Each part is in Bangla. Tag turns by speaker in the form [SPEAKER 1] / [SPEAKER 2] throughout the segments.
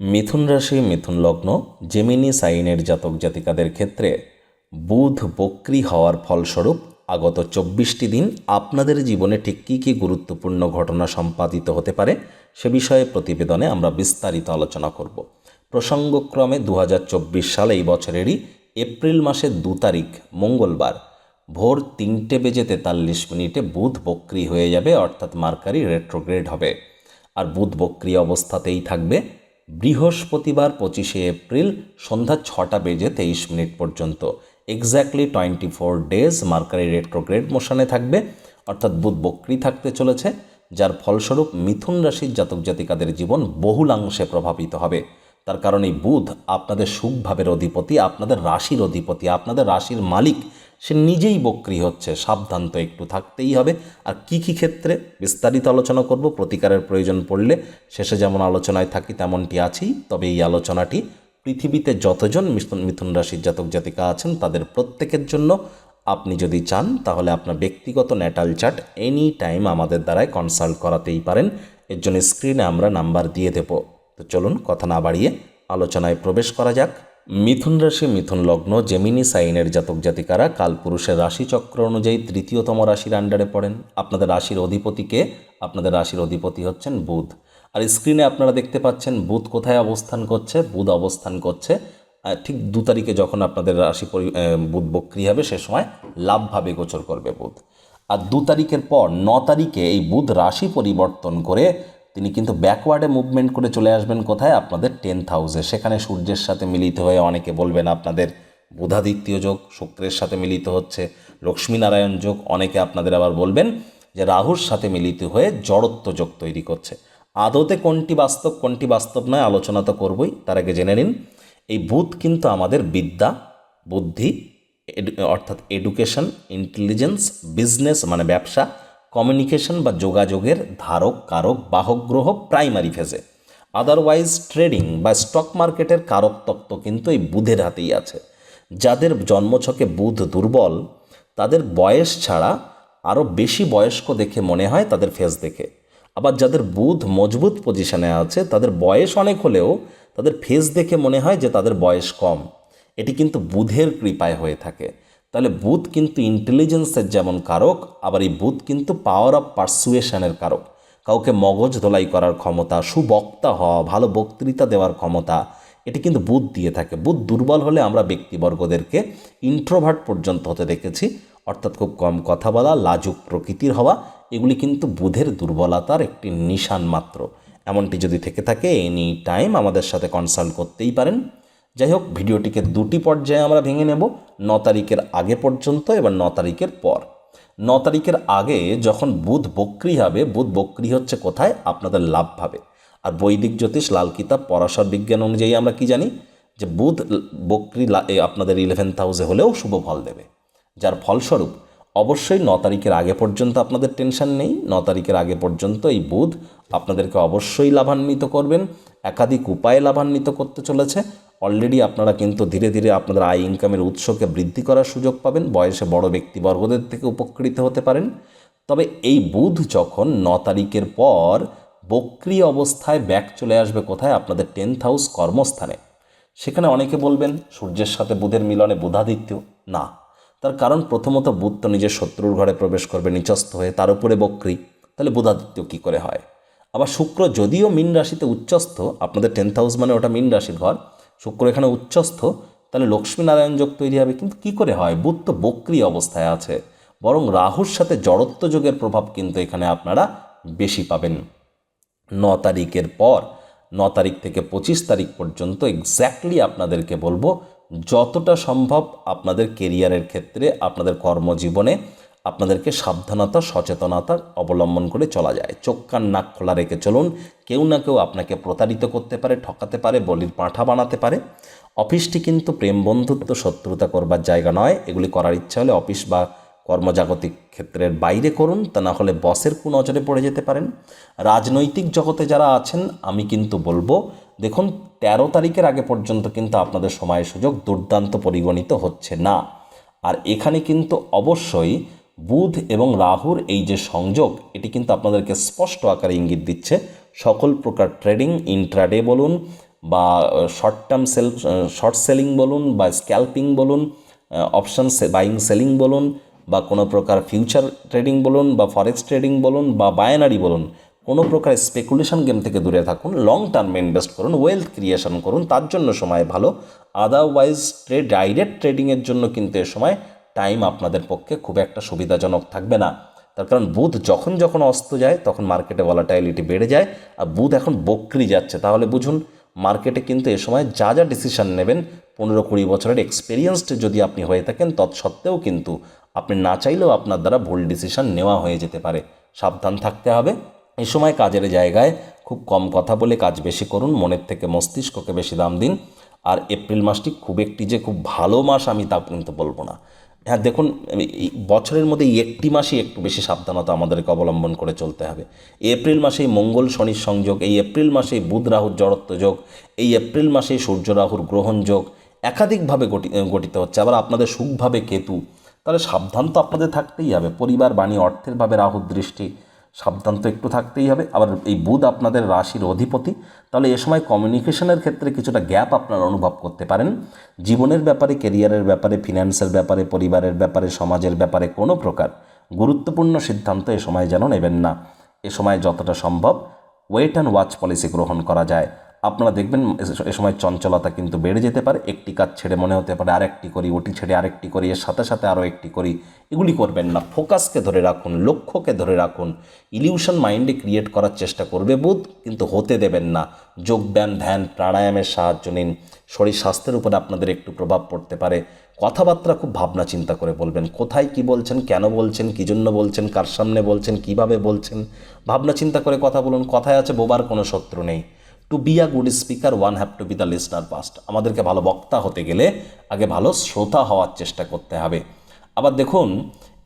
[SPEAKER 1] মিথুন রাশি, মিথুন লগ্ন জেমিনি সাইনের জাতক জাতিকাদের ক্ষেত্রে বুধ বক্রি হওয়ার ফলস্বরূপ আগত চব্বিশটি দিন আপনাদের জীবনে ঠিক কী কী গুরুত্বপূর্ণ ঘটনা সম্পাদিত হতে পারে সে বিষয়ে প্রতিবেদনে আমরা বিস্তারিত আলোচনা করব। প্রসঙ্গক্রমে দু সাল এই বছরেরই এপ্রিল মাসের দু তারিখ, মঙ্গলবার, ভোর তিনটে বেজে তেতাল্লিশ মিনিটে বুধ বক্রি হয়ে যাবে, অর্থাৎ মার্কারি রেট্রোগ্রেড হবে। আর বুধ বক্রি অবস্থাতেই থাকবে বৃহস্পতিবার পঁচিশে এপ্রিল সন্ধ্যা ছটা বেজে তেইশ মিনিট পর্যন্ত। Exactly twenty four days Mercury retrograde মোশনে থাকবে, অর্থাৎ বুধ বক্রি থাকতে চলেছে, যার ফলস্বরূপ মিথুন রাশির জাতক জাতিকাদের জীবন বহুলাংশে প্রভাবিত হবে। তার কারণ এই বুধ আপনাদের সুখভাবের অধিপতি, আপনাদের রাশির অধিপতি, আপনাদের রাশির মালিক সে নিজেই বক্রি হচ্ছে, সাবধান তো একটু থাকতেই হবে। আর কি কি ক্ষেত্রে বিস্তারিত আলোচনা করব, প্রতিকারের প্রয়োজন পড়লে শেষে যেমন আলোচনায় থাকি তেমনটি আছেই। তবে এই আলোচনাটি পৃথিবীতে যতজন মিথুন রাশির জাতক জাতিকা আছেন, তাদের প্রত্যেকের জন্য আপনি যদি চান, তাহলে আপনার ব্যক্তিগত ন্যাটাল চার্ট এনি টাইম আমাদের দ্বারাই কনসাল্ট করাতেই পারেন। এর জন্য স্ক্রিনে আমরা নাম্বার দিয়ে দেব। তো চলুন, কথা না বাড়িয়ে আলোচনায় প্রবেশ করা যাক। মিথুন রাশি, মিথুন লগ্ন জেমিনি সাইনের জাতক জাতিকারা কালপুরুষের রাশিচক্র অনুযায়ী তৃতীয়তম রাশির আন্ডারে পড়েন। আপনাদের রাশির অধিপতিকে আপনাদের রাশির অধিপতি হচ্ছেন বুধ। আর স্ক্রিনে আপনারা দেখতে পাচ্ছেন বুধ কোথায় অবস্থান করছে, বুধ অবস্থান করছে ঠিক দু তারিখে যখন আপনাদের রাশি পরি- বুধ বক্রি হবে, সে সময় লাভভাবে গোচর করবে বুধ। আর দু তারিখের পর ন তারিখে এই বুধ রাশি পরিবর্তন করে তিনি কিন্তু ব্যাকওয়ার্ডে মুভমেন্ট করে চলে আসবেন কোথায়? আপনাদের টেন্থ হাউসে সেখানে সূর্যের সাথে মিলিত হয়ে অনেকে বলবেন আপনাদের বুধাদিত্য যোগ, শুক্রের সাথে মিলিত হচ্ছে, লক্ষ্মীনারায়ণ যোগ, অনেকে আপনাদের আবার বলবেন যে রাহুর সাথে মিলিত হয়ে জড়ত্ব যোগ তৈরি করছে। আদতে কোনটি বাস্তব কোনটি বাস্তব নয়, আলোচনা তো করবই, তার আগে জেনে নিন। এই বুধ কিন্তু আমাদের বিদ্যা, বুদ্ধি অর্থাৎ এডুকেশন ইন্টেলিজেন্স বিজনেস মানে ব্যবসা কমিউনিকেশন বা যোগাযোগের ধারক, কারক, বাহক গ্রহ প্রাইমারি ফেজে আদারওয়াইজ ট্রেডিং বা স্টক মার্কেটের কারক তত্ত্ব কিন্তু এই বুধের হাতেই আছে। যাদের জন্মছকে বুধ দুর্বল, তাদের বয়স ছাড়া আরও বেশি বয়স্ক দেখে মনে হয় তাদের ফেস দেখে। আবার যাদের বুধ মজবুত পজিশনে আছে, তাদের বয়স অনেক হলেও তাদের ফেস দেখে মনে হয় যে তাদের বয়স কম। এটি কিন্তু বুধের কৃপায় হয়ে থাকে। তাহলে বুধ কিন্তু ইন্টেলিজেন্সের যেমন কারক, আবার এই বুধ কিন্তু পাওয়ার অফ পারসুয়েশনের কারক। কাউকে মগজ ধোলাই করার ক্ষমতা, সুবক্তা হওয়া, ভালো বক্তৃতা দেওয়ার ক্ষমতা, এটি কিন্তু বুধ দিয়ে থাকে। বুধ দুর্বল হলে আমরা ব্যক্তিবর্গদেরকে ইন্ট্রোভার্ট পর্যন্ত হতে দেখেছি। অর্থাৎ খুব কম কথা বলা, লাজুক প্রকৃতির হওয়া, এগুলি কিন্তু বুধের দুর্বলতার একটি নিশান মাত্র। এমনটি যদি থেকে থাকে এনি টাইম আমাদের সাথে কনসাল্ট করতেই পারেন। যাই হোক ভিডিওটিকে দুটি পর্যায়ে আমরা ভেঙে নেব। ন তারিখের আগে পর্যন্ত এবার ন তারিখের পর। ন তারিখের আগে যখন বুধ বক্রি হবে, বুধ বক্রি হচ্ছে কোথায়? আপনাদের লাভ ভাবে। আর বৈদিক জ্যোতিষ, লাল কিতাব, পরাশর বিজ্ঞান অনুযায়ী আমরা কি জানি? যে বুধ বক্রি আপনাদের ইলেভেন্থ হাউসে হলেও শুভ ফল দেবে। যার ফলস্বরূপ, অবশ্যই ন তারিখের আগে পর্যন্ত আপনাদের টেনশন নেই। ন তারিখের আগে পর্যন্ত এই বুধ আপনাদেরকে অবশ্যই লাভান্বিত করবেন। একাধিক উপায়ে লাভান্বিত করতে চলেছে। অলরেডি আপনারা কিন্তু ধীরে ধীরে আপনাদের আয় ইনকামের উৎসকে বৃদ্ধি করার সুযোগ পাবেন, বয়সে বড় ব্যক্তিবর্গদের থেকে উপকৃত হতে পারেন। তবে এই বুধ যখন ন তারিখের পর বক্রি অবস্থায় ব্যাক চলে আসবে কোথায়? আপনাদের টেন্থ হাউস কর্মস্থানে। সেখানে অনেকে বলবেন, সূর্যের সাথে বুধের মিলনে বুধাদিত্য। না। তার কারণ প্রথমত বুধ তো নিজের শত্রুর ঘরে প্রবেশ করবে, নিচস্থ হয়ে তার উপরে বক্রি। তাহলে বুধাদিত্য কী করে হয়? আবার শুক্র যদিও মীন রাশিতে উচ্চস্থ, আপনাদের টেন্থ হাউস মানে ওটা মীন রাশির ঘর। শুক্র এখানে উচ্চস্থ, তাহলে লক্ষ্মীনারায়ণ যোগ তৈরি হবে। কিন্তু কি করে হয়? বুধ তো বক্রি অবস্থায় আছে। বরং রাহুর সাথে জড়ত্ব যোগের প্রভাব কিন্তু এখানে আপনারা বেশি পাবেন। ন তারিখের পর, ন তারিখ থেকে পঁচিশ তারিখ পর্যন্ত এক্স্যাক্টলি আপনাদেরকে বলব, যতটা সম্ভব আপনাদের কেরিয়ারের ক্ষেত্রে, আপনাদের কর্মজীবনে আপনাদেরকে সাবধানতা, সচেতনতা অবলম্বন করে চলা যায়। চোখ, কান, নাক খোলা রেখে চলুন। কেউ না কেউ আপনাকে প্রতারিত করতে পারে, ঠকাতে পারে, বলির পাঁঠা বানাতে পারে। অফিসটি কিন্তু প্রেম, বন্ধুত্ব, শত্রুতা করবার জায়গা নয়। এগুলি করার ইচ্ছা হলে অফিস বা কর্মজাগতিক ক্ষেত্রের বাইরে করুন, তা না হলে বসের নজরে পড়ে যেতে পারেন। রাজনৈতিক জগতে যারা আছেন, আমি কিন্তু বলব, দেখুন, তেরো তারিখের আগে পর্যন্ত কিন্তু আপনাদের সময় সুযোগ দুর্দান্ত পরিগণিত হচ্ছে না। আর এখানে কিন্তু অবশ্যই বুধ এবং রাহুর এই যে সংযোগ, এটি কিন্তু আপনাদেরকে স্পষ্ট আকারে ইঙ্গিত দিচ্ছে। সকল প্রকার ট্রেডিং, ইন্ট্রাডে বলুন বা short term sell short selling বলুন বা, স্ক্যাল্পিং বলুন অপশান বাইং সেলিং বলুন বা, কোনো প্রকার ফিউচার ট্রেডিং বলুন বা, ফরেক্স ট্রেডিং বলুন বা, বায়নারি বলুন, কোনো প্রকার স্পেকুলেশন গেম থেকে দূরে থাকুন, লং টার্মে ইনভেস্ট করুন, ওয়েলথ ক্রিয়েশন করুন, তার জন্য সময় ভালো। আদারওয়াইজ ট্রেড ডাইরেক্ট ট্রেডিংয়ের জন্য কিন্তু এ সময় টাইম আপনাদের পক্ষে খুব একটা সুবিধাজনক থাকবে না। তার কারণ বুধ যখন যখন অস্ত যায়, তখন মার্কেটে ভলাটাইলিটি বেড়ে যায় আর বুধ এখন বক্রি যাচ্ছে। তাহলে বুঝুন মার্কেটে কিন্তু এ সময় যা যা ডিসিশন নেবেন, পনেরো কুড়ি বছরের এক্সপিরিয়েন্সড যদি আপনি হয়ে থাকেন, তৎসত্ত্বেও কিন্তু আপনি না চাইলেও আপনার দ্বারা ভুল ডিসিশন নেওয়া হয়ে যেতে পারে। সাবধান থাকতে হবে। এই সময় কাজের জায়গায় খুব কম কথা বলে কাজ বেশি করুন, মনের থেকে মস্তিষ্ককে বেশি দাম দিন। আর এপ্রিল মাসটি খুব একটি যে খুব ভালো মাস আমি তা কিন্তু বলব না। হ্যাঁ দেখুন বছরের মধ্যে একটি মাসেই একটু বেশি সাবধানতা আমাদেরকে অবলম্বন করে চলতে হবে। এপ্রিল মাসেই মঙ্গল শনির সংযোগ, এই এপ্রিল মাসেই বুধ রাহুর জড়ত্ব যোগ, এই এপ্রিল মাসেই সূর্য রাহুর গ্রহণ যোগ একাধিকভাবে গঠি গঠিত হচ্ছে। আবার আপনাদের সুখভাবে কেতু, তাহলে সাবধান তো আপনাদের থাকতেই হবে। পরিবার, বাণী, অর্থের ভাবে রাহুর দৃষ্টি সাবধান তো একটু থাকতেই হবে। আবার এই বুধ আপনাদের রাশির অধিপতি, তাহলে এ সময় কমিউনিকেশনের ক্ষেত্রে কিছুটা গ্যাপ আপনারা অনুভব করতে পারেন। জীবনের ব্যাপারে কেরিয়ারের ব্যাপারে ফিন্যান্সের ব্যাপারে, পরিবারের ব্যাপারে, সমাজের ব্যাপারে কোনো প্রকার গুরুত্বপূর্ণ সিদ্ধান্ত এ সময় যেন নেবেন না। এ সময় যতটা সম্ভব ওয়েট অ্যান্ড ওয়াচ পলিসি গ্রহণ করা যায়। আপনারা দেখবেন এ সময় চঞ্চলতা কিন্তু বেড়ে যেতে পারে, একটি কাজ ছেড়ে মনে হতে পারে, আরেকটি করি, ওটি ছেড়ে আরেকটি করি, এর সাথে সাথে আরও একটি করি, এগুলি করবেন না। ফোকাসকে ধরে রাখুন, লক্ষ্যকে ধরে রাখুন। ইলিউশন মাইন্ডে ক্রিয়েট করার চেষ্টা করবে বুধ, কিন্তু হতে দেবেন না। যোগব্যায়াম, ধ্যান, প্রাণায়ামের সাহায্য নিন। শরীর স্বাস্থ্যের উপরে আপনাদের একটু প্রভাব পড়তে পারে। কথাবার্তা খুব ভাবনা চিন্তা করে বলবেন, কোথায় কি বলছেন, কেন বলছেন, কী জন্য বলছেন, কার সামনে বলছেন, কীভাবে বলছেন? ভাবনা চিন্তা করে কথা বলুন, কথায় আছে বোবার কোনো শত্রু নেই। To be a good speaker one have to be the listener first আমাদেরকে ভালো বক্তা হতে গেলে আগে ভালো শ্রোতা হওয়ার চেষ্টা করতে হবে। আবার দেখুন,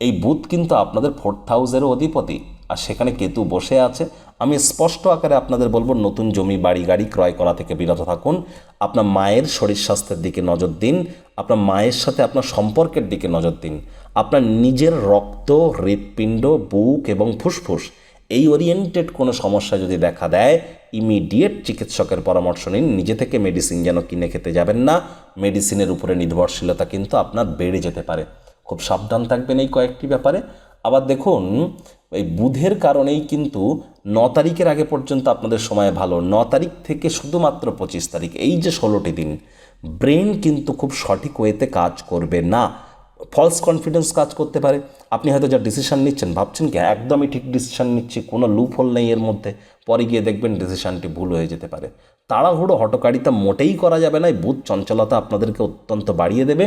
[SPEAKER 1] এই বুথ কিন্তু আপনাদের ফোর্থ হাউসেরও অধিপতি। আর সেখানে কেতু বসে আছে। আমি স্পষ্ট আকারে আপনাদের বলব, নতুন জমি, বাড়ি, গাড়ি ক্রয় করা থেকে বিরত থাকুন। আপনার মায়ের শরীর স্বাস্থ্যের দিকে নজর দিন। আপনার মায়ের সাথে আপনার সম্পর্কের দিকে নজর দিন। আপনার নিজের রক্ত, হৃৎপিণ্ড, বুক এবং ফুসফুস, এই ওরিয়েন্টেড কোনো সমস্যা যদি দেখা দেয় ইমিডিয়েট চিকিৎসকের পরামর্শ নিন। নিজে থেকে মেডিসিন যেন কিনে খেতে যাবেন না। মেডিসিনের উপরে নির্ভরশীলতা কিন্তু আপনার বেড়ে যেতে পারে। খুব সাবধান থাকবেন এই কয়েকটি ব্যাপারে। আবার দেখুন, এই বুধের কারণেই কিন্তু ন তারিখের আগে পর্যন্ত আপনাদের সময় ভালো। ন তারিখ থেকে শুধুমাত্র পঁচিশ তারিখ, এই যে ষোলোটি দিন, ব্রেন কিন্তু খুব সঠিক ওয়েতে কাজ করবে না। ফলস কনফিডেন্স কাজ করতে পারে। আপনি হয়তো যা ডিসিশান নিচ্ছেন ভাবছেন কি, একদমই ঠিক ডিসিশান নিচ্ছি, কোনো লুপ হোল নেই এর মধ্যে। পরে গিয়ে দেখবেন ডিসিশানটি ভুল হয়ে যেতে পারে। তাড়াহুড়ো হটকারিতা মোটেই করা যাবে না, এই বুধ চঞ্চলতা আপনাদেরকে অত্যন্ত বাড়িয়ে দেবে।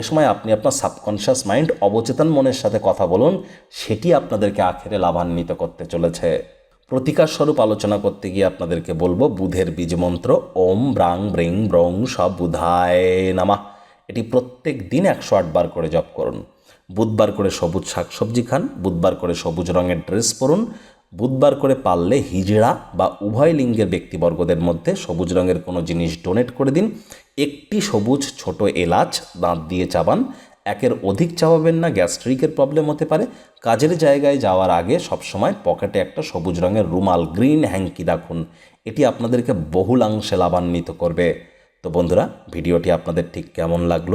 [SPEAKER 1] এ সময় আপনি আপনার সাবকনশিয়াস মাইন্ড অবচেতন মনের সাথে কথা বলুন, সেটি আপনাদেরকে আখেরে লাভান্বিত করতে চলেছে। প্রতিকার স্বরূপ আলোচনা করতে গিয়ে আপনাদেরকে বলব, বুধের বীজ মন্ত্র, ওম ব্রাং ব্রিং ব্রং সব বুধায় নামা। এটি প্রত্যেক দিন একশো আটবার করে জপ করুন। বুধবার করে সবুজ শাকসবজি খান, বুধবার করে সবুজ রঙের ড্রেস পরুন, বুধবার করে পারলে হিজড়া বা উভয় লিঙ্গের ব্যক্তিবর্গদের মধ্যে সবুজ রঙের কোনো জিনিস ডোনেট করে দিন। একটি সবুজ ছোট এলাচ দাঁত দিয়ে চাবান, একের অধিক চাওয়াবেন না, গ্যাস্ট্রিকের প্রবলেম হতে পারে। কাজের জায়গায় যাওয়ার আগে সবসময় পকেটে একটা সবুজ রঙের রুমাল, গ্রিন হ্যাঙ্কি রাখুন। এটি আপনাদেরকে বহুলাংশে লাভান্বিত করবে। তো বন্ধুরা, ভিডিওটি আপনাদের ঠিক কেমন লাগল?